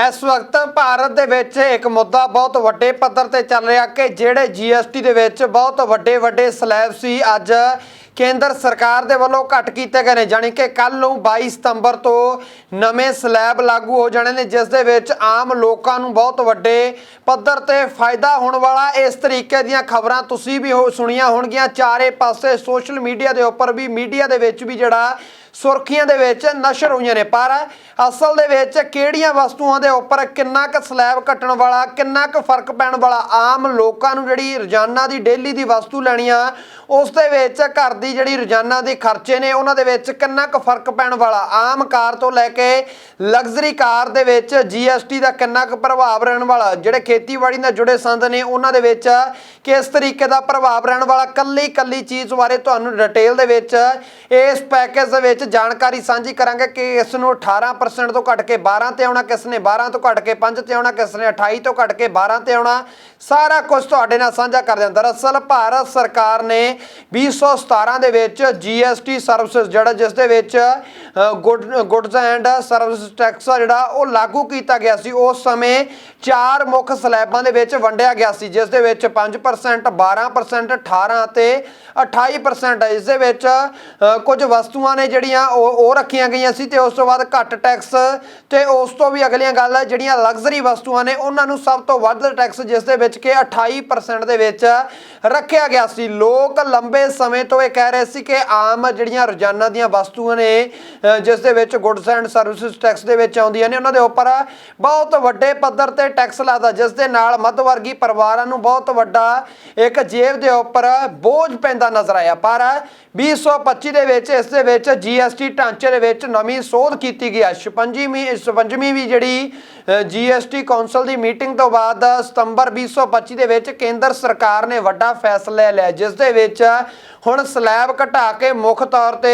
ਇਸ ਵਕਤ ਭਾਰਤ ਦੇ ਵਿੱਚ ਇੱਕ ਮੁੱਦਾ ਬਹੁਤ ਵੱਡੇ ਪੱਧਰ ਤੇ ਚੱਲ ਰਿਹਾ ਕਿ ਜਿਹੜੇ ਜੀਐਸਟੀ ਦੇ ਵਿੱਚ ਬਹੁਤ ਵੱਡੇ ਵੱਡੇ ਸਲੈਬ ਸੀ, ਅੱਜ ਕੇਂਦਰ ਸਰਕਾਰ ਦੇ ਵੱਲੋਂ ਘਟ ਕੀਤੇ ਗਏ ਨੇ। ਜਾਣੀ ਕਿ ਕੱਲ ਨੂੰ 22 ਸਤੰਬਰ ਤੋਂ ਨਵੇਂ ਸਲੈਬ ਲਾਗੂ ਹੋ ਜਾਣੇ ਨੇ, ਜਿਸ ਦੇ ਵਿੱਚ ਆਮ ਲੋਕਾਂ ਨੂੰ ਬਹੁਤ ਵੱਡੇ ਪੱਧਰ ਤੇ ਫਾਇਦਾ ਹੋਣ ਵਾਲਾ ਇਸ ਤਰੀਕੇ ਦੀਆਂ ਖਬਰਾਂ ਤੁਸੀਂ ਵੀ ਹੋ ਸੁਣੀਆਂ ਹੋਣਗੀਆਂ। ਚਾਰੇ ਪਾਸੇ ਸੋਸ਼ਲ ਮੀਡੀਆ ਦੇ ਉੱਪਰ ਵੀ, ਮੀਡੀਆ ਦੇ ਵਿੱਚ ਵੀ ਜਿਹੜਾ ਸੁਰਖੀਆਂ ਦੇ ਵਿੱਚ ਨਸ਼ਰ ਹੋਈਆਂ ਨੇ ਪਰ ਅਸਲ ਦੇ ਵਿੱਚ ਕਿਹੜੀਆਂ ਵਸਤੂਆਂ ਦੇ ਉੱਪਰ ਕਿੰਨਾ ਕੁ ਸਲੈਬ ਕੱਟਣ ਵਾਲਾ, ਕਿੰਨਾ ਕੁ ਫ਼ਰਕ ਪੈਣ ਵਾਲਾ, ਆਮ ਲੋਕਾਂ ਨੂੰ ਜਿਹੜੀ ਰੋਜ਼ਾਨਾ ਦੀ ਡੇਲੀ ਦੀ ਵਸਤੂ ਲੈਣੀ ਆ ਉਸ ਦੇ ਵਿੱਚ ਘਰ ਦੀ ਜਿਹੜੀ ਰੋਜ਼ਾਨਾ ਦੇ ਖਰਚੇ ਨੇ, ਉਹਨਾਂ ਦੇ ਵਿੱਚ ਕਿੰਨਾ ਕੁ ਫ਼ਰਕ ਪੈਣ ਵਾਲਾ। ਆਮ ਕਾਰ ਤੋਂ ਲੈ ਕੇ ਲਗਜ਼ਰੀ ਕਾਰ ਦੇ ਵਿੱਚ ਜੀਐਸਟੀ ਦਾ ਕਿੰਨਾ ਕੁ ਪ੍ਰਭਾਵ ਰਹਿਣ ਵਾਲਾ, ਜਿਹੜੇ ਖੇਤੀਬਾੜੀ ਨਾਲ ਜੁੜੇ ਸੰਦ ਨੇ, ਉਹਨਾਂ ਦੇ ਵਿੱਚ ਕਿਸ ਤਰੀਕੇ ਦਾ ਪ੍ਰਭਾਵ ਰਹਿਣ ਵਾਲਾ ਕੱਲੀ ਕੱਲੀ ਚੀਜ਼ ਬਾਰੇ ਤੁਹਾਨੂੰ ਡਿਟੇਲ ਦੇ ਵਿੱਚ ਇਸ ਪੈਕੇਜ ਦੇ ਵਿੱਚ ਜਾਣਕਾਰੀ ਸਾਂਝੀ ਕਰਾਂਗੇ ਕਿ ਇਸ ਨੂੰ 18% ਤੋਂ ਘਟ ਕੇ 12 ਤੇ ਆਉਣਾ, ਕਿਸ ਨੇ 12 ਤੋਂ ਘਟ ਕੇ 5 ਤੇ ਆਉਣਾ, ਕਿਸ ਨੇ 28 ਤੋਂ ਘਟ ਕੇ 12 ਤੇ ਆਉਣਾ, ਸਾਰਾ ਕੁਝ ਤੁਹਾਡੇ ਨਾਲ ਸਾਂਝਾ ਕਰ ਦਿਆਂ। ਦਰਅਸਲ ਭਾਰਤ ਸਰਕਾਰ ਨੇ 2017 ਦੇ ਵਿੱਚ ਜੀਐਸਟੀ ਸਰਵਿਸਿਜ਼ ਜਿਹੜਾ, ਜਿਸ ਦੇ ਵਿੱਚ ਗੁੱਡਸ ਐਂਡ ਸਰਵਿਸ ਟੈਕਸ ਜਿਹੜਾ, ਉਹ ਲਾਗੂ ਕੀਤਾ ਗਿਆ ਸੀ। ਉਸ ਸਮੇਂ ਚਾਰ ਮੁੱਖ ਸਲੈਬਾਂ ਦੇ ਵਿੱਚ ਵੰਡਿਆ ਗਿਆ ਸੀ, ਜਿਸ ਦੇ ਵਿੱਚ 5% 12% 18 ਅਤੇ 28% ਹੈ ਇਸ ਦੇ ਵਿੱਚ ਕੁਝ ਵਸਤੂਆਂ ਨੇ ਜਿਹੜੀ ਜਿਹੜੀਆਂ ਉਹ ਰੱਖੀਆਂ ਗਈਆਂ ਸੀ ਤੇ ਉਸ ਤੋਂ ਬਾਅਦ ਘੱਟ ਟੈਕਸ ਤੇ ਉਸ ਤੋਂ ਵੀ ਅਗਲੀਆਂ ਗੱਲ ਜਿਹੜੀਆਂ ਲਗਜ਼ਰੀ ਵਸਤੂਆਂ ਨੇ, ਉਹਨਾਂ ਨੂੰ ਸਭ ਤੋਂ ਵੱਧ ਟੈਕਸ ਜਿਸ ਦੇ ਵਿੱਚ ਕਿ 28% ਦੇ ਵਿੱਚ ਰੱਖਿਆ ਗਿਆ ਸੀ। ਲੋਕ ਲੰਬੇ ਸਮੇਂ ਤੋਂ ਇਹ ਕਹਿ ਰਹੇ ਸੀ ਕਿ ਆਮ ਜਿਹੜੀਆਂ ਰੋਜ਼ਾਨਾ ਦੀਆਂ ਵਸਤੂਆਂ ਨੇ ਜਿਸ ਦੇ ਵਿੱਚ ਗੁੱਡਸ ਐਂਡ ਸਰਵਿਸਿਜ਼ ਟੈਕਸ ਦੇ ਵਿੱਚ ਆਉਂਦੀਆਂ ਨੇ, ਉਹਨਾਂ ਦੇ ਉੱਪਰ ਬਹੁਤ ਵੱਡੇ ਪੱਧਰ ਤੇ ਟੈਕਸ ਲੱਗਦਾ ਜਿਸ ਦੇ ਨਾਲ ਮੱਧ ਵਰਗੀ ਪਰਿਵਾਰਾਂ ਨੂੰ ਬਹੁਤ ਵੱਡਾ ਇੱਕ ਜੇਬ ਦੇ ਉੱਪਰ ਬੋਝ ਪੈਂਦਾ ਨਜ਼ਰ ਆਇਆ। ਪਰ 2025 ਦੇ ਵਿੱਚ ਇਸ ਦੇ ਵਿੱਚ ਜੀ ਜੀਐਸਟੀ ਢਾਂਚੇ ਦੇ ਵਿੱਚ ਨਵੀਂ ਸੋਧ ਕੀਤੀ ਗਈ ਹੈ 56ਵੀਂ 56ਵੀਂ ਵੀ ਜਿਹੜੀ ਜੀਐਸਟੀ ਕੌਂਸਲ ਦੀ ਮੀਟਿੰਗ ਤੋਂ ਬਾਅਦ ਸਤੰਬਰ 2025 ਦੇ ਵਿੱਚ ਕੇਂਦਰ ਸਰਕਾਰ ਨੇ ਵੱਡਾ ਫੈਸਲਾ ਲਿਆ, ਜਿਸ ਦੇ ਵਿੱਚ ਹੁਣ ਸਲੈਬ ਘਟਾ ਕੇ ਮੁੱਖ ਤੌਰ ਤੇ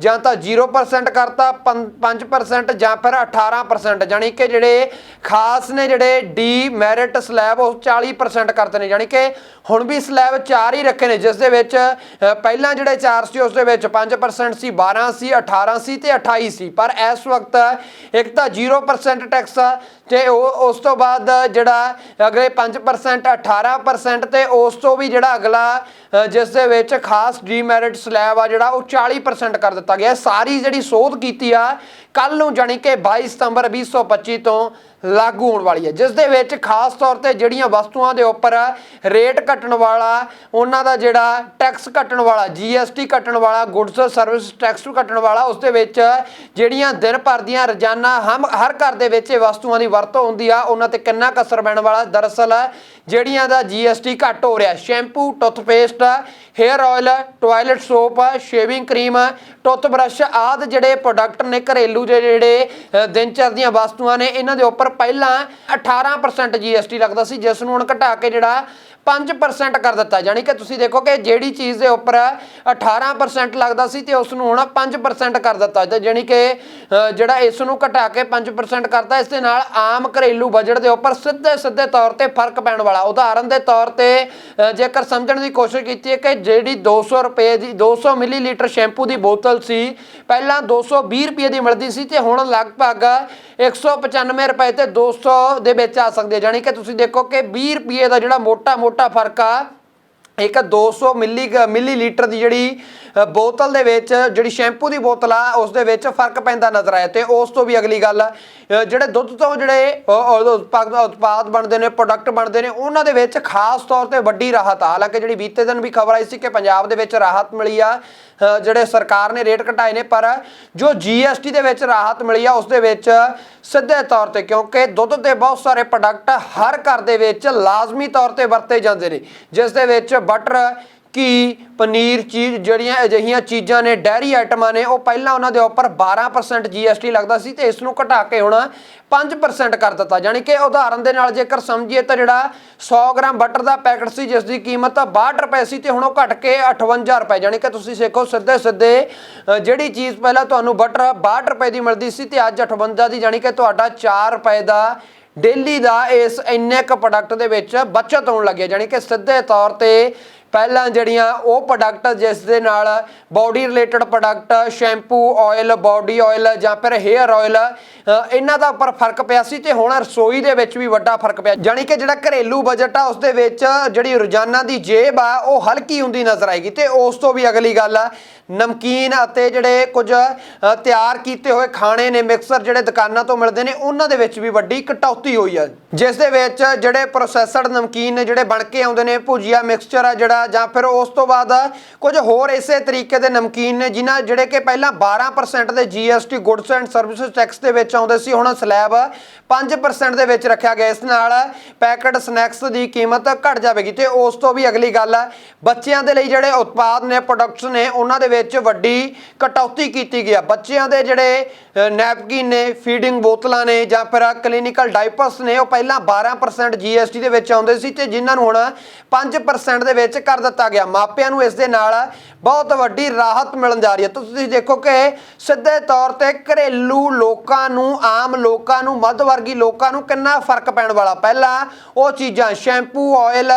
ਜਾਂ ਤਾਂ 0% ਕਰਤਾ 5% ਜਾਂ ਫਿਰ 18% ਜਾਨੀ ਕਿ ਜਿਹੜੇ ਖਾਸ ਨੇ ਜਿਹੜੇ ਡੀ ਮੈਰਿਟ ਸਲੈਬ, ਉਹ 40% ਕਰਤੇ ਨੇ। ਜਾਨੀ ਕਿ ਹੁਣ ਵੀ ਸਲੈਬ 4 ਹੀ ਰੱਖੇ ਨੇ, ਜਿਸ ਦੇ ਵਿੱਚ ਪਹਿਲਾਂ ਜਿਹੜੇ 4 ਸੀ, ਉਸ ਦੇ ਵਿੱਚ 5% ਸੀ 12 ਸੀ 18 ਸੀ ਤੇ 28 ਸੀ, ਪਰ ਇਸ ਵਕਤ ਇੱਕ ਤਾਂ 0% ਟੈਕਸ ਆ ਤੇ ਉਸ ਤੋਂ ਬਾਅਦ ਜਿਹੜਾ ਅਗਲੇ 5% 18% ਤੇ ਉਸ ਤੋਂ ਵੀ ਜਿਹੜਾ ਅਗਲਾ ਜਿਸ ਦੇ ਵਿੱਚ ਖਾਸ ਡੀਮੈਰਿਟ ਸਲੈਬ ਆ ਜਿਹੜਾ ਉਹ 40% ਕਰ ਦਿੱਤਾ ਗਿਆ। ਸਾਰੀ ਜਿਹੜੀ ਸੋਧ ਕੀਤੀ ਆ ਕੱਲ ਨੂੰ ਜਾਣੀ ਕਿ 22 ਸਤੰਬਰ 2025 ਤੋਂ ਲਾਗੂ ਹੋਣ ਵਾਲੀ ਹੈ। ਜਿਸ ਦੇ ਵਿੱਚ ਖਾਸ ਤੌਰ ਤੇ ਜਿਹੜੀਆਂ ਵਸਤੂਆਂ ਦੇ ਉੱਪਰ ਰੇਟ ਘਟਣ ਵਾਲਾ, ਉਹਨਾਂ ਦਾ ਜਿਹੜਾ ਟੈਕਸ ਘਟਣ ਵਾਲਾ ਜੀਐਸਟੀ ਘਟਣ ਵਾਲਾ ਗੁੱਡਸ ਸਰਵਿਸ ਟੈਕਸ ਘਟਣ ਵਾਲਾ, ਉਸ ਦੇ ਵਿੱਚ ਜਿਹੜੀਆਂ ਦਿਨ ਭਰ ਦੀਆਂ ਰੋਜ਼ਾਨਾ ਹਮ, ਹਰ ਘਰ ਦੇ ਵਿੱਚ ਇਹ ਵਸਤੂਆਂ ਦੀ ਵਰਤੋਂ ਹੁੰਦੀ ਆ, ਉਹਨਾਂ ਤੇ ਕਿੰਨਾ ਕੁ ਅਸਰ ਪੈਣ ਵਾਲਾ, ਦਰਅਸਲ ਜਿਹੜੀਆਂ ਦਾ ਜੀਐਸਟੀ ਘਟ ਹੋ ਰਿਹਾ। Shampoo toothpaste hair oil, toilet soap, shaving cream, toothbrush ਆਦ ਜਿਹੜੇ ਪ੍ਰੋਡਕਟ ਨੇ ਘਰੇਲੂ ਦੇ ਜਿਹੜੇ ਦਿਨਚਰ ਦੀਆਂ ਵਸਤੂਆਂ ਨੇ, ਇਹਨਾਂ ਦੇ ਉੱਪਰ ਪਹਿਲਾਂ 18% ਜੀਐਸਟੀ ਲੱਗਦਾ ਸੀ, ਜਿਸ ਨੂੰ ਹੁਣ ਘਟਾ ਕੇ ਜਿਹੜਾ 5% ਕਰ ਦਿੱਤਾ। ਯਾਨੀ ਕਿ ਤੁਸੀਂ ਦੇਖੋ ਕਿ ਜਿਹੜੀ ਚੀਜ਼ ਦੇ ਉੱਪਰ 18% ਲੱਗਦਾ ਸੀ ਤੇ ਉਸ ਨੂੰ ਹੁਣ 5% ਕਰ ਦਿੱਤਾ। ਤੇ ਯਾਨੀ ਕਿ ਜਿਹੜਾ ਇਸ ਨੂੰ ਘਟਾ ਕੇ 5% ਕਰਤਾ, ਇਸ ਦੇ ਨਾਲ ਆਮ ਘਰੇਲੂ ਬਜਟ ਦੇ ਉੱਪਰ ਸਿੱਧੇ ਸਿੱਧੇ ਤੌਰ ਤੇ ਫ਼ਰਕ ਪੈਣ ਵਾਲਾ। ਉਦਾਹਰਨ ਦੇ ਤੌਰ ਤੇ ਜੇਕਰ ਸਮਝਣ ਦੀ ਕੋਸ਼ਿਸ਼ ਕੀਤੀ ਹੈ ਕਿ ਜਿਹੜੀ 200 ਰੁਪਏ ਦੀ 200 ਮਿਲੀਲੀਟਰ ਸ਼ੈਂਪੂ ਦੀ ਬੋਤਲ ਸੀ, ਪਹਿਲਾਂ 220 ਰੁਪਏ ਦੀ ਮਿਲਦੀ ਸੀ ਤੇ ਹੁਣ ਲਗਭਗ 195 ਰੁਪਏ ਤੇ 200 ਦੇ ਵਿੱਚ ਆ ਸਕਦੀ ਹੈ। ਯਾਨੀ ਕਿ ਤੁਸੀਂ ਦੇਖੋ ਕਿ 20 ਰੁਪਏ ਦਾ ਜਿਹੜਾ ਮੋਟਾ ਛੋਟਾ ਫ਼ਰਕ ਆ ਇੱਕ 200 ਮਿਲੀ ਮਿਲੀਲੀਟਰ ਦੀ ਜਿਹੜੀ ਬੋਤਲ ਦੇ ਵਿੱਚ, ਜਿਹੜੀ ਸ਼ੈਂਪੂ ਦੀ ਬੋਤਲ ਆ, ਉਸ ਦੇ ਵਿੱਚ ਫ਼ਰਕ ਪੈਂਦਾ ਨਜ਼ਰ ਆਇਆ ਤੇ ਉਸ ਤੋਂ ਵੀ ਅਗਲੀ ਗੱਲ ਜਿਹੜੇ ਦੁੱਧ ਤੋਂ ਜਿਹੜੇ ਉਤਪਾਦ ਉਤਪਾਦ ਬਣਦੇ ਨੇ ਪ੍ਰੋਡਕਟ ਬਣਦੇ ਨੇ, ਉਹਨਾਂ ਦੇ ਵਿੱਚ ਖਾਸ ਤੌਰ ਤੇ ਵੱਡੀ ਰਾਹਤ ਆ। ਹਾਲਾਂਕਿ ਜਿਹੜੀ ਬੀਤੇ ਦਿਨ ਵੀ ਖਬਰ ਆਈ ਸੀ ਕਿ ਪੰਜਾਬ ਦੇ ਵਿੱਚ ਰਾਹਤ ਮਿਲੀ ਆ ਜਿਹੜੇ ਸਰਕਾਰ ਨੇ ਰੇਟ ਘਟਾਏ ਨੇ, ਪਰ ਜੋ ਜੀਐਸਟੀ ਦੇ ਵਿੱਚ ਰਾਹਤ ਮਿਲੀ ਆ, ਉਸ ਦੇ ਵਿੱਚ ਸਿੱਧੇ ਤੌਰ ਤੇ, ਕਿਉਂਕਿ ਦੁੱਧ ਦੇ ਬਹੁਤ ਸਾਰੇ ਪ੍ਰੋਡਕਟ ਹਰ ਘਰ ਦੇ ਵਿੱਚ ਲਾਜ਼ਮੀ ਤੌਰ ਤੇ ਵਰਤੇ ਜਾਂਦੇ ਨੇ, ਜਿਸ ਦੇ ਵਿੱਚ ਬਟਰ ਘੀ, ਪਨੀਰ, ਚੀਜ਼, ਜਿਹੜੀਆਂ ਅਜਿਹੀਆਂ ਚੀਜ਼ਾਂ ਨੇ ਡੈਰੀ ਆਈਟਮਾਂ ਨੇ, ਉਹ ਪਹਿਲਾਂ ਉਹਨਾਂ ਦੇ ਉੱਪਰ 12% ਜੀਐਸਟੀ ਲੱਗਦਾ ਸੀ ਤੇ ਇਸ ਨੂੰ ਘਟਾ ਕੇ ਹੁਣ 5% ਕਰ ਦਿੱਤਾ। ਯਾਨੀ ਕਿ ਉਦਾਹਰਨ ਦੇ ਨਾਲ ਜੇਕਰ ਸਮਝੀਏ ਤਾਂ ਜਿਹੜਾ 100 ਗ੍ਰਾਮ ਬਟਰ ਦਾ ਪੈਕਟ ਸੀ, ਜਿਸ ਦੀ ਕੀਮਤ 62 ਰੁਪਏ ਸੀ ਤੇ ਹੁਣ ਉਹ ਘਟ ਕੇ 58 ਰੁਪਏ। ਯਾਨੀ ਕਿ ਤੁਸੀਂ ਸਿੱਖੋ ਸਿੱਧੇ ਸਿੱਧੇ ਜਿਹੜੀ ਚੀਜ਼ ਪਹਿਲਾਂ ਤੁਹਾਨੂੰ ਬਟਰ 62 ਰੁਪਏ ਦੀ ਮਿਲਦੀ ਸੀ ਤੇ ਅੱਜ 58 ਦੀ, ਯਾਨੀ ਕਿ ਤੁਹਾਡਾ 4 ਰੁਪਏ ਦਾ ਡੇਲੀ ਦਾ ਇਸ ਇੰਨੇ ਕ ਪ੍ਰੋਡਕਟ ਦੇ ਵਿੱਚ ਬਚਤ ਹੋਣ ਲੱਗੀ ਹੈ। ਜਾਨੀ ਕਿ ਸਿੱਧੇ ਤੌਰ ਤੇ ਪਹਿਲਾਂ ਜਿਹੜੀਆਂ ਉਹ ਪ੍ਰੋਡਕਟ ਜਿਸ ਦੇ ਨਾਲ body related product shampoo oil body oil ਜਾਂ ਫਿਰ ਹੇਅਰ ਆਇਲ ਇਹਨਾਂ ਦਾ ਉੱਪਰ ਫ਼ਰਕ ਪਿਆ ਸੀ ਤੇ ਹੁਣ ਰਸੋਈ ਦੇ ਵਿੱਚ ਵੀ ਵੱਡਾ ਫ਼ਰਕ ਪਿਆ। ਜਾਣੀ ਕਿ ਜਿਹੜਾ ਘਰੇਲੂ ਬਜਟ ਆ, ਉਸ ਦੇ ਵਿੱਚ ਜਿਹੜੀ ਰੋਜ਼ਾਨਾ ਦੀ ਜੇਬ ਆ, ਉਹ ਹਲਕੀ ਹੁੰਦੀ ਨਜ਼ਰ ਆਏਗੀ ਤੇ ਉਸ ਤੋਂ ਵੀ ਅਗਲੀ ਗੱਲ ਆ ਨਮਕੀਨ ਅਤੇ ਜਿਹੜੇ ਕੁਝ ਤਿਆਰ ਕੀਤੇ ਹੋਏ ਖਾਣੇ ਨੇ, ਮਿਕਸਰ ਜਿਹੜੇ ਦੁਕਾਨਾਂ ਤੋਂ ਮਿਲਦੇ ਨੇ, ਉਹਨਾਂ ਦੇ ਵਿੱਚ ਵੀ ਵੱਡੀ ਕਟੌਤੀ ਹੋਈ ਆ। ਜਿਸ ਦੇ ਵਿੱਚ ਜਿਹੜੇ ਪ੍ਰੋਸੈਸਡ ਨਮਕੀਨ ਨੇ, ਜਿਹੜੇ ਬਣ ਕੇ ਆਉਂਦੇ ਨੇ, ਭੁਜੀਆ ਮਿਕਸਚਰ ਆ ਜਿਹੜਾ, ਜਾਂ ਫਿਰ ਉਸ ਤੋਂ ਬਾਅਦ ਕੁਝ ਹੋਰ ਇਸੇ ਤਰੀਕੇ ਦੇ ਨਮਕੀਨ ਨੇ, ਜਿਨ੍ਹਾਂ ਜਿਹੜੇ ਕਿ ਪਹਿਲਾਂ 12% ਦੇ GST goods and services tax ਦੇ ਵਿੱਚ ਆਉਂਦੇ ਸੀ, ਹੁਣ ਸਲੈਬ 5% ਦੇ ਵਿੱਚ ਰੱਖਿਆ ਗਿਆ। ਇਸ ਨਾਲ ਪੈਕਟ ਸਨੈਕਸ ਦੀ ਕੀਮਤ ਘਟ ਜਾਵੇਗੀ। ਤੇ ਉਸ ਤੋਂ ਵੀ ਅਗਲੀ ਗੱਲ ਹੈ ਬੱਚਿਆਂ ਦੇ ਲਈ ਜਿਹੜੇ ਉਤਪਾਦ ਨੇ ਪ੍ਰੋਡਕਟਸ ਨੇ, ਉਹਨਾਂ ਦੇ ਵਿੱਚ ਵੱਡੀ ਕਟੌਤੀ ਕੀਤੀ ਗਈ ਆ ਬੱਚਿਆਂ ਦੇ ਜਿਹੜੇ ਨੈਪਕਿਨ ਨੇ, ਫੀਡਿੰਗ ਬੋਤਲਾਂ ਨੇ ਜਾਂ ਫਿਰ ਕਲੀਨਿਕਲ ਡਾਈਪਰਸ ਨੇ, ਉਹ ਪਹਿਲਾਂ 12% GST ਦੇ ਵਿੱਚ ਆਉਂਦੇ ਸੀ ਤੇ ਜਿਨ੍ਹਾਂ ਨੂੰ ਹੁਣ 5% ਦੇ ਵਿੱਚ ਕਰ ਦਿੱਤਾ ਗਿਆ। ਮਾਪਿਆਂ ਨੂੰ ਇਸ ਦੇ ਨਾਲ ਬਹੁਤ ਵੱਡੀ ਰਾਹਤ ਮਿਲਣ ਜਾ ਰਹੀ ਹੈ। ਤੁਸੀਂ ਦੇਖੋ ਕਿ ਸਿੱਧੇ ਤੌਰ ਤੇ ਘਰੇਲੂ ਲੋਕਾਂ ਨੂੰ, ਆਮ ਲੋਕਾਂ ਨੂੰ ਮੱਧ ਵਰਗੀ ਲੋਕਾਂ ਨੂੰ ਕਿੰਨਾ ਫ਼ਰਕ ਪੈਣ ਵਾਲਾ? ਪਹਿਲਾਂ ਉਹ ਚੀਜ਼ਾਂ, ਸ਼ੈਂਪੂ ਆਇਲ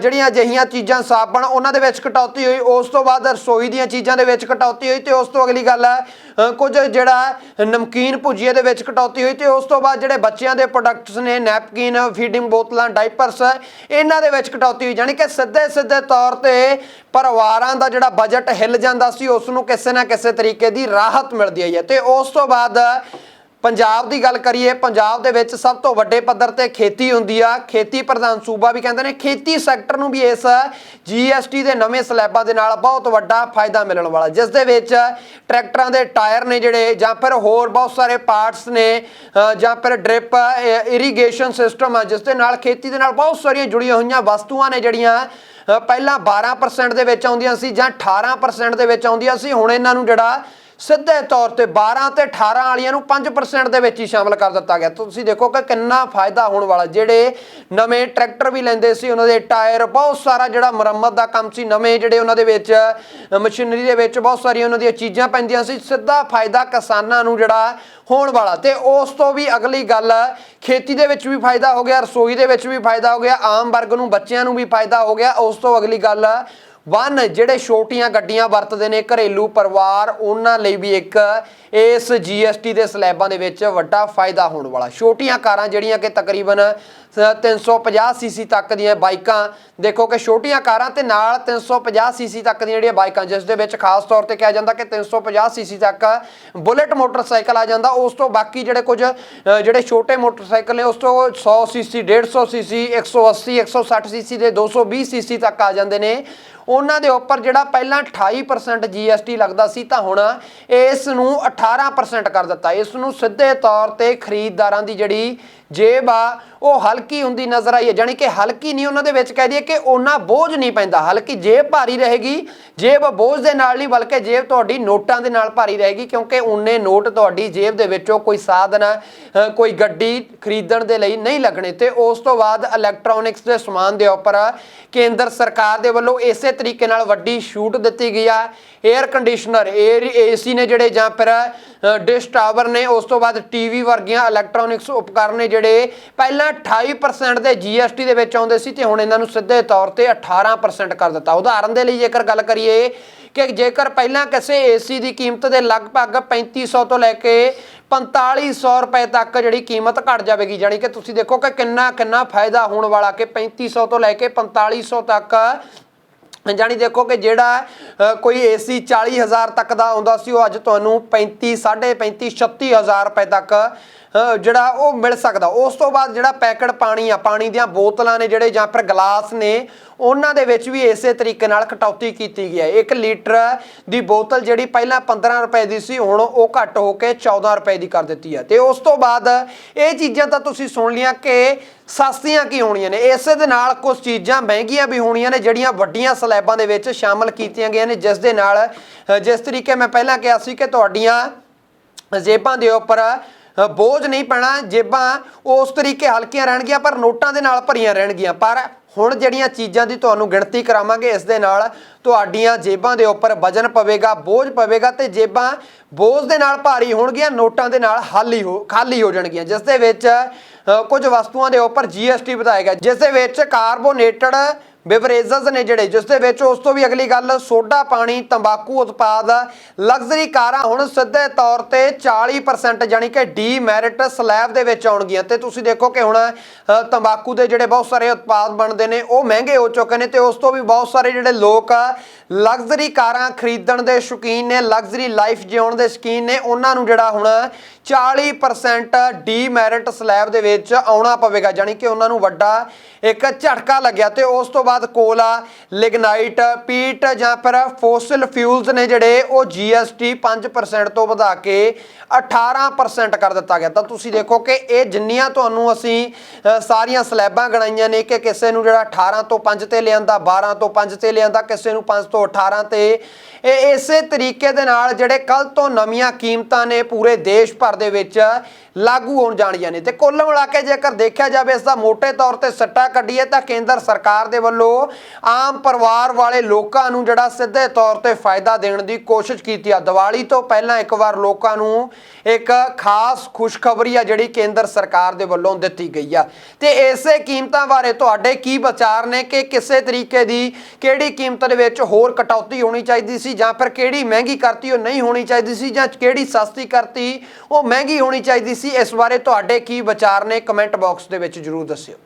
ਜਿਹੜੀਆਂ ਅਜਿਹੀਆਂ ਚੀਜ਼ਾਂ, ਸਾਬਣ, ਉਹਨਾਂ ਦੇ ਵਿੱਚ ਕਟੌਤੀ ਹੋਈ। ਉਸ ਤੋਂ ਬਾਅਦ ਰਸੋਈ ਦੀਆਂ ਚੀਜ਼ਾਂ ਦੇ ਵਿੱਚ ਕਟੌਤੀ ਹੋਈ ਤੇ ਉਸ ਤੋਂ ਅਗਲੀ ਗੱਲ ਹੈ ਕੁਝ ਜਿਹੜਾ ਨਮਕੀਨ ਭੁਜੀਏ ਦੇ ਵਿੱਚ ਕਟੌਤੀ ਹੋਈ ਤੇ ਉਸ ਤੋਂ ਬਾਅਦ ਜਿਹੜੇ ਬੱਚਿਆਂ ਦੇ ਪ੍ਰੋਡਕਟਸ ਨੇ ਨੈਪਕਿਨ ਫੀਡਿੰਗ ਬੋਤਲਾਂ ਡਾਈਪਰਸ ਇਹਨਾਂ ਦੇ ਵਿੱਚ ਕਟੌਤੀ ਹੋਈ। ਜਾਣੀ ਕਿ ਸਿੱਧੇ ਸਿੱਧੇ ਤੌਰ ਤੇ ਪਰਿਵਾਰਾਂ ਦਾ ਜਿਹੜਾ ਬਜਟ ਹਿੱਲ ਜਾਂਦਾ ਸੀ, ਉਸ ਨੂੰ ਕਿਸੇ ਨਾ ਕਿਸੇ ਤਰੀਕੇ ਦੀ ਰਾਹਤ ਮਿਲਦੀ ਹੈ। ਤੇ ਉਸ ਤੋਂ ਬਾਅਦ ਪੰਜਾਬ ਦੀ ਗੱਲ ਕਰੀਏ, ਪੰਜਾਬ ਦੇ ਵਿੱਚ ਸਭ ਤੋਂ ਵੱਡੇ ਪੱਧਰ ਤੇ ਖੇਤੀ ਹੁੰਦੀ ਆ। ਖੇਤੀ ਪ੍ਰਧਾਨ ਸੂਬਾ ਵੀ ਕਹਿੰਦੇ ਨੇ, ਖੇਤੀ ਸੈਕਟਰ ਨੂੰ ਵੀ ਇਸ GST ਦੇ ਨਵੇਂ ਸਲੈਬਾਂ ਦੇ ਨਾਲ ਬਹੁਤ ਵੱਡਾ ਫਾਇਦਾ ਮਿਲਣ ਵਾਲਾ। ਜਿਸ ਦੇ ਵਿੱਚ ਟਰੈਕਟਰਾਂ ਦੇ ਟਾਇਰ ਨੇ ਜਿਹੜੇ, ਜਾਂ ਫਿਰ ਹੋਰ ਬਹੁਤ ਸਾਰੇ ਪਾਰਟਸ ਨੇ ਜਾਂ ਫਿਰ ਡ੍ਰਿਪ ਇਰੀਗੇਸ਼ਨ ਸਿਸਟਮ ਆ, ਜਿਸ ਦੇ ਨਾਲ ਖੇਤੀ ਦੇ ਨਾਲ ਬਹੁਤ ਸਾਰੀਆਂ ਜੁੜੀਆਂ ਹੋਈਆਂ ਵਸਤੂਆਂ ਨੇ ਜਿਹੜੀਆਂ ਪਹਿਲਾਂ 12% ਦੇ ਵਿੱਚ ਆਉਂਦੀਆਂ ਸੀ ਜਾਂ 18% ਦੇ ਵਿੱਚ ਆਉਂਦੀਆਂ ਸੀ। ਹੁਣ ਇਹਨਾਂ ਨੂੰ ਜਿਹੜਾ ਸਿੱਧੇ ਤੌਰ ਤੇ 12 ਤੇ 18 ਵਾਲੀਆਂ ਨੂੰ 5% ਦੇ ਵਿੱਚ ਹੀ ਸ਼ਾਮਲ ਕਰ ਦਿੱਤਾ ਗਿਆ। ਤੁਸੀਂ ਦੇਖੋ ਕਿ ਕਿੰਨਾ ਫਾਇਦਾ ਹੋਣ ਵਾਲਾ ਜਿਹੜੇ ਨਵੇਂ ਟਰੈਕਟਰ ਵੀ ਲੈਂਦੇ ਸੀ, ਉਹਨਾਂ ਦੇ ਟਾਇਰ ਬਹੁਤ ਸਾਰਾ ਜਿਹੜਾ ਮੁਰੰਮਤ ਦਾ ਕੰਮ ਸੀ, ਨਵੇਂ ਜਿਹੜੇ ਉਹਨਾਂ ਦੇ ਵਿੱਚ ਮਸ਼ੀਨਰੀ ਦੇ ਵਿੱਚ ਬਹੁਤ ਸਾਰੀਆਂ ਉਹਨਾਂ ਦੀਆਂ ਚੀਜ਼ਾਂ ਪੈਂਦੀਆਂ ਸੀ। ਸਿੱਧਾ ਫਾਇਦਾ ਕਿਸਾਨਾਂ ਨੂੰ ਜਿਹੜਾ ਹੋਣ ਵਾਲਾ। ਤੇ ਉਸ ਤੋਂ ਵੀ ਅਗਲੀ ਗੱਲ, ਖੇਤੀ ਦੇ ਵਿੱਚ ਵੀ ਫਾਇਦਾ ਹੋ ਗਿਆ, ਰਸੋਈ ਦੇ ਵਿੱਚ ਵੀ ਫਾਇਦਾ ਹੋ ਗਿਆ, ਆਮ ਵਰਗ ਨੂੰ, ਬੱਚਿਆਂ ਨੂੰ ਵੀ ਫਾਇਦਾ ਹੋ ਗਿਆ। ਉਸ ਤੋਂ ਅਗਲੀ ਗੱਲ ਵਨ, ਜਿਹੜੇ ਛੋਟੀਆਂ ਗੱਡੀਆਂ ਵਰਤਦੇ ਨੇ ਘਰੇਲੂ ਪਰਿਵਾਰ, ਉਹਨਾਂ ਲਈ ਵੀ ਇੱਕ ਇਸ GST ਦੇ ਸਲੈਬਾਂ ਦੇ ਵਿੱਚ ਵੱਡਾ ਫਾਇਦਾ ਹੋਣ ਵਾਲਾ। ਛੋਟੀਆਂ ਕਾਰਾਂ ਜਿਹੜੀਆਂ ਕਿ ਤਕਰੀਬਨ 350 ਸੀਸੀ ਤੱਕ ਦੀਆਂ ਬਾਈਕਾਂ। ਦੇਖੋ ਕਿ ਛੋਟੀਆਂ ਕਾਰਾਂ ਤੇ ਨਾਲ 350 ਸੀਸੀ ਤੱਕ ਦੀਆਂ ਜਿਹੜੀਆਂ ਬਾਈਕਾਂ, ਜਿਸ ਦੇ ਵਿੱਚ ਖਾਸ ਤੌਰ ਤੇ ਕਿਹਾ ਜਾਂਦਾ ਕਿ 350 ਸੀਸੀ ਤੱਕ ਬੁਲੇਟ ਮੋਟਰਸਾਈਕਲ ਆ ਜਾਂਦਾ। ਉਸ ਤੋਂ ਬਾਕੀ ਜਿਹੜੇ ਕੁਝ ਜਿਹੜੇ ਛੋਟੇ ਮੋਟਰਸਾਈਕਲ ਨੇ, ਉਸ ਤੋਂ 100 ਸੀਸੀ 150 ਸੀਸੀ 180 160 ਸੀਸੀ ਦੇ 220 ਸੀਸੀ ਤੱਕ ਆ ਜਾਂਦੇ ਨੇ। ਉਹਨਾਂ ਦੇ ਉੱਪਰ ਜਿਹੜਾ ਪਹਿਲਾਂ 28% GST ਲੱਗਦਾ ਸੀ, ਤਾਂ ਹੁਣ ਇਸ ਨੂੰ 18% ਕਰ ਦਿੱਤਾ। ਇਸ ਨੂੰ ਸਿੱਧੇ ਤੌਰ ਤੇ ਖਰੀਦਦਾਰਾਂ ਦੀ ਜਿਹੜੀ ਜੇਬ ਆ ਉਹ ਹਲਕੀ ਹੁੰਦੀ ਨਜ਼ਰ ਆਈ ਹੈ, ਜਾਣੀ ਕਿ ਹਲਕੀ ਨਹੀਂ, ਉਹਨਾਂ ਦੇ ਵਿੱਚ ਕਹਿ ਦਈਏ ਕਿ ਉਹਨਾਂ ਬੋਝ ਨਹੀਂ ਪੈਂਦਾ। ਹਲਕੀ ਜੇਬ ਭਾਰੀ ਰਹੇਗੀ, ਜੇਬ ਬੋਝ ਦੇ ਨਾਲ ਨਹੀਂ, ਬਲਕਿ ਜੇਬ ਤੁਹਾਡੀ ਨੋਟਾਂ ਦੇ ਨਾਲ ਭਾਰੀ ਰਹੇਗੀ, ਕਿਉਂਕਿ ਉਹਨੇ ਨੋਟ ਤੁਹਾਡੀ ਜੇਬ ਦੇ ਵਿੱਚੋਂ ਕੋਈ ਸਾਧਨ ਕੋਈ ਗੱਡੀ ਖਰੀਦਣ ਦੇ ਲਈ ਨਹੀਂ ਲੱਗਣੇ ਤੇ ਉਸ ਤੋਂ ਬਾਅਦ ਇਲੈਕਟ੍ਰੋਨਿਕਸ ਦੇ ਸਮਾਨ ਦੇ ਉੱਪਰ ਕੇਂਦਰ ਸਰਕਾਰ ਦੇ ਵੱਲੋਂ ਇਸੇ ਤਰੀਕੇ ਨਾਲ ਵੱਡੀ ਛੂਟ ਦਿੱਤੀ ਗਈ ਆ। 에ਅਰ ਕੰਡੀਸ਼ਨਰ 에ਅਰ ਏਸੀ ਨੇ ਜਿਹੜੇ ਜਾਂ ਫਿਰ ਡਿਸ਼ ਟਾਵਰ ਨੇ, ਉਸ ਤੋਂ ਬਾਅਦ ਟੀਵੀ ਵਰਗੀਆਂ ਇਲੈਕਟ੍ਰੋਨਿਕਸ ਉਪਕਰਨ ਨੇ ਜਿਹੜੇ ਪਹਿਲਾਂ 28% ਦੇ GST ਦੇ ਵਿੱਚ ਆਉਂਦੇ ਸੀ ਤੇ ਹੁਣ ਇਹਨਾਂ ਨੂੰ ਸਿੱਧੇ ਤੌਰ ਤੇ 18% ਕਰ ਦਿੱਤਾ। ਉਦਾਹਰਨ ਦੇ ਲਈ ਜੇਕਰ ਗੱਲ ਕਰੀਏ ਕਿ ਜੇਕਰ ਪਹਿਲਾਂ ਕਿਸੇ ਏਸੀ ਦੀ ਕੀਮਤ ਦੇ ਲਗਭਗ 3500 ਤੋਂ ਲੈ ਕੇ 4500 ਰੁਪਏ ਤੱਕ ਜਿਹੜੀ ਕੀਮਤ ਘਟ ਜਾਵੇਗੀ ਜਾਨੀ ਕਿ ਤੁਸੀਂ ਦੇਖੋ ਕਿ ਕਿੰਨਾ ਕਿੰਨਾ ਫਾਇਦਾ ਹੋਣ ਵਾਲਾ ਕਿ 3500 ਤੋਂ ਲੈ ਕੇ 4500 ਤੱਕ ਜਾਨੀ ਦੇਖੋ ਕਿ ਜਿਹੜਾ ਅ, ਕੋਈ ਏਸੀ 40000 ਤੱਕ ਦਾ ਆਉਂਦਾ ਸੀ ਉਹ ਅੱਜ ਤੁਹਾਨੂੰ 35 35 36000 ਰੁਪਏ ਤੱਕ ਜਿਹੜਾ ਉਹ ਮਿਲ ਸਕਦਾ। ਉਸ ਤੋਂ ਬਾਅਦ ਜਿਹੜਾ ਪੈਕਟ ਪਾਣੀ ਆ ਪਾਣੀ ਦੀਆਂ ਬੋਤਲਾਂ ਨੇ ਜਿਹੜੇ ਜਾਂ ਫਿਰ ਗਲਾਸ ਨੇ ਉਹਨਾਂ ਦੇ ਵਿੱਚ ਵੀ ਇਸੇ ਤਰੀਕੇ ਨਾਲ ਕਟੌਤੀ ਕੀਤੀ ਗਈ ਹੈ। 1 ਲੀਟਰ ਦੀ ਬੋਤਲ ਜਿਹੜੀ ਪਹਿਲਾਂ 15 ਰੁਪਏ ਦੀ ਸੀ, ਹੁਣ ਉਹ ਘੱਟ ਹੋ ਕੇ 14 ਰੁਪਏ ਦੀ ਕਰ ਦਿੱਤੀ ਹੈ। ਤੇ ਉਸ ਤੋਂ ਬਾਅਦ ਇਹ ਚੀਜ਼ਾਂ ਤਾਂ ਤੁਸੀਂ ਸੁਣ ਲੀਆਂ ਕਿ ਸਸਤੀਆਂ ਕੀ ਹੋਣੀਆਂ ਨੇ? ਇਸੇ ਦੇ ਨਾਲ ਕੁਝ ਚੀਜ਼ਾਂ ਮਹਿੰਗੀਆਂ ਵੀ ਹੋਣੀਆਂ ਨੇ, ਜਿਹੜੀਆਂ ਵੱਡੀਆਂ ਸਲੈਬਾਂ ਦੇ ਵਿੱਚ ਸ਼ਾਮਲ ਕੀਤੀਆਂ ਗਈਆਂ ਨੇ, ਜਿਸ ਦੇ ਨਾਲ ਜਿਸ ਤਰੀਕੇ ਮੈਂ ਪਹਿਲਾਂ ਕਿਹਾ ਸੀ ਕਿ ਤੁਹਾਡੀਆਂ ਜੇਬਾਂ ਦੇ ਉੱਪਰ ਬੋਝ ਨਹੀਂ ਪੈਣਾ, ਜੇਬਾਂ ਉਸ ਤਰੀਕੇ ਹਲਕੀਆਂ ਰਹਿਣਗੀਆਂ, ਪਰ ਨੋਟਾਂ ਦੇ ਨਾਲ ਭਰੀਆਂ ਰਹਿਣਗੀਆਂ। ਪਰ ਹੁਣ ਜਿਹੜੀਆਂ ਚੀਜ਼ਾਂ ਦੀ ਤੁਹਾਨੂੰ ਗਿਣਤੀ ਕਰਾਵਾਂਗੇ, ਇਸ ਦੇ ਨਾਲ ਤੁਹਾਡੀਆਂ ਜੇਬਾਂ ਦੇ ਉੱਪਰ ਵਜਨ ਪਵੇਗਾ, ਬੋਝ ਪਵੇਗਾ ਤੇ ਜੇਬਾਂ ਬੋਝ ਦੇ ਨਾਲ ਭਾਰੀ ਹੋਣਗੀਆਂ, ਨੋਟਾਂ ਦੇ ਨਾਲ ਹਾਲੀ ਹੋ, ਖਾਲੀ ਹੋ ਜਾਣਗੀਆਂ, ਜਿਸ ਦੇ ਵਿੱਚ ਕੁਝ ਵਸਤੂਆਂ ਦੇ ਉੱਪਰ GST ਵਧਾਏਗਾ, ਜਿਸ ਦੇ ਵਿੱਚ ਕਾਰਬੋਨੇਟਡ ਬਿਵਰੇਜਸ ਨੇ ਜਿਹੜੇ, ਜਿਸ ਦੇ ਵਿੱਚ ਉਸ ਤੋਂ ਵੀ ਅਗਲੀ ਗੱਲ, ਸੋਡਾ ਪਾਣੀ, ਤੰਬਾਕੂ ਉਤਪਾਦ, ਲਗਜ਼ਰੀ ਕਾਰਾਂ ਹੁਣ ਸਿੱਧੇ ਤੌਰ ਤੇ 40% ਜਾਨੀ ਕਿ ਡੀਮੈਰਿਟ ਸਲੈਬ ਦੇ ਵਿੱਚ ਆਉਣਗੀਆਂ। ਤੇ ਤੁਸੀਂ ਦੇਖੋ ਕਿ ਹੁਣ ਤੰਬਾਕੂ ਦੇ ਜਿਹੜੇ ਬਹੁਤ ਸਾਰੇ ਉਤਪਾਦ ਬਣਦੇ ਨੇ, ਉਹ ਮਹਿੰਗੇ ਹੋ ਚੁੱਕੇ ਨੇ ਤੇ ਉਸ ਤੋਂ ਵੀ ਬਹੁਤ ਸਾਰੇ ਜਿਹੜੇ ਲੋਕ ਲਗਜ਼ਰੀ ਕਾਰਾਂ ਖਰੀਦਣ ਦੇ ਸ਼ੌਕੀਨ ਨੇ, ਲਗਜ਼ਰੀ ਲਾਈਫ ਜਿਉਣ ਦੇ ਸ਼ੌਕੀਨ ਨੇ, ਉਹਨਾਂ ਨੂੰ ਜਿਹੜਾ ਹੁਣ 40% ਡੀਮੈਰਿਟ ਸਲੈਬ ਦੇ ਵਿੱਚ ਆਉਣਾ ਪਵੇਗਾ। ਜਾਨੀ ਕਿ ਉਹਨਾਂ ਨੂੰ ਵੱਡਾ ਇੱਕ ਝਟਕਾ ਲੱਗਿਆ ਤੇ ਉਸ ਤੋਂ ਬਾਅਦ ਕੋਲਾ, ਲਿਗਨਾਈਟ, ਪੀਟ ਜਾਂ ਫਿਰ ਫੋਸਿਲ ਫਿਊਲਸ ਨੇ ਜਿਹੜੇ, ਉਹ GST 5% ਤੋਂ ਵਧਾ ਕੇ 18% ਕਰ ਦਿੱਤਾ ਗਿਆ। ਤਾਂ ਤੁਸੀਂ ਦੇਖੋ ਕਿ ਇਹ ਜਿੰਨੀਆਂ ਤੁਹਾਨੂੰ ਅਸੀਂ ਸਾਰੀਆਂ ਸਲੈਬਾਂ ਗਣਾਈਆਂ ਨੇ ਕਿ ਕਿਸੇ ਨੂੰ ਜਿਹੜਾ 18 ਤੋਂ 5 ਤੇ ਲਿਆਂਦਾ 12 ਤੋਂ 5 ਤੇ ਲਿਆਂਦਾ, ਕਿਸੇ ਨੂੰ 5 ਤੋਂ 18 ਤੇ। ਇਹ ਇਸੇ ਤਰੀਕੇ ਦੇ ਨਾਲ ਜਿਹੜੇ ਕੱਲ ਤੋਂ ਨਵੀਆਂ ਕੀਮਤਾਂ ਨੇ ਪੂਰੇ ਦੇਸ਼ ਭਰ ਦੇ ਵਿੱਚ ਲਾਗੂ ਹੋਣ ਜਾਣੀਆਂ ਨੇ। ਤੇ ਕੁੱਲ ਮਿਲਾ ਕੇ ਜੇਕਰ ਦੇਖਿਆ ਜਾਵੇ, ਇਸ ਦਾ ਮੋٹے ਤੌਰ ਤੇ ਸੱਟਾ ਕੱਢੀਏ ਤਾਂ ਕੇਂਦਰ ਸਰਕਾਰ ਦੇ ਵੱਲੋਂ ਵੱਲੋਂ ਆਮ ਪਰਿਵਾਰ ਵਾਲੇ ਲੋਕਾਂ ਨੂੰ ਜਿਹੜਾ ਸਿੱਧੇ ਤੌਰ ਤੇ ਫਾਇਦਾ ਦੇਣ ਦੀ ਕੋਸ਼ਿਸ਼ ਕੀਤੀ ਆ। ਦੀਵਾਲੀ ਤੋਂ ਪਹਿਲਾਂ ਇੱਕ ਵਾਰ ਲੋਕਾਂ ਨੂੰ ਇੱਕ ਖਾਸ ਖੁਸ਼ਖਬਰੀ ਆ ਜਿਹੜੀ ਕੇਂਦਰ ਸਰਕਾਰ ਦੇ ਵੱਲੋਂ ਦਿੱਤੀ ਗਈ ਆ। ਤੇ ਇਸੇ ਕੀਮਤਾਂ ਬਾਰੇ ਤੁਹਾਡੇ ਕੀ ਵਿਚਾਰ ਨੇ ਕਿ ਕਿਸੇ ਤਰੀਕੇ ਦੀ ਕਿਹੜੀ ਕੀਮਤ ਦੇ ਵਿੱਚ ਹੋਰ ਕਟੌਤੀ ਹੋਣੀ ਚਾਹੀਦੀ ਸੀ ਜਾਂ ਫਿਰ ਕਿਹੜੀ ਮਹਿੰਗੀ ਕਰਤੀ ਉਹ ਨਹੀਂ ਹੋਣੀ ਚਾਹੀਦੀ ਸੀ ਜਾਂ ਕਿਹੜੀ ਸਸਤੀ ਕਰਤੀ ਉਹ ਮਹਿੰਗੀ ਹੋਣੀ ਚਾਹੀਦੀ ਸੀ? ਇਸ ਬਾਰੇ ਤੁਹਾਡੇ ਕੀ ਵਿਚਾਰ ਨੇ? ਕਮੈਂਟ ਬਾਕਸ ਦੇ ਵਿੱਚ ਜਰੂਰ ਦੱਸਿਓ।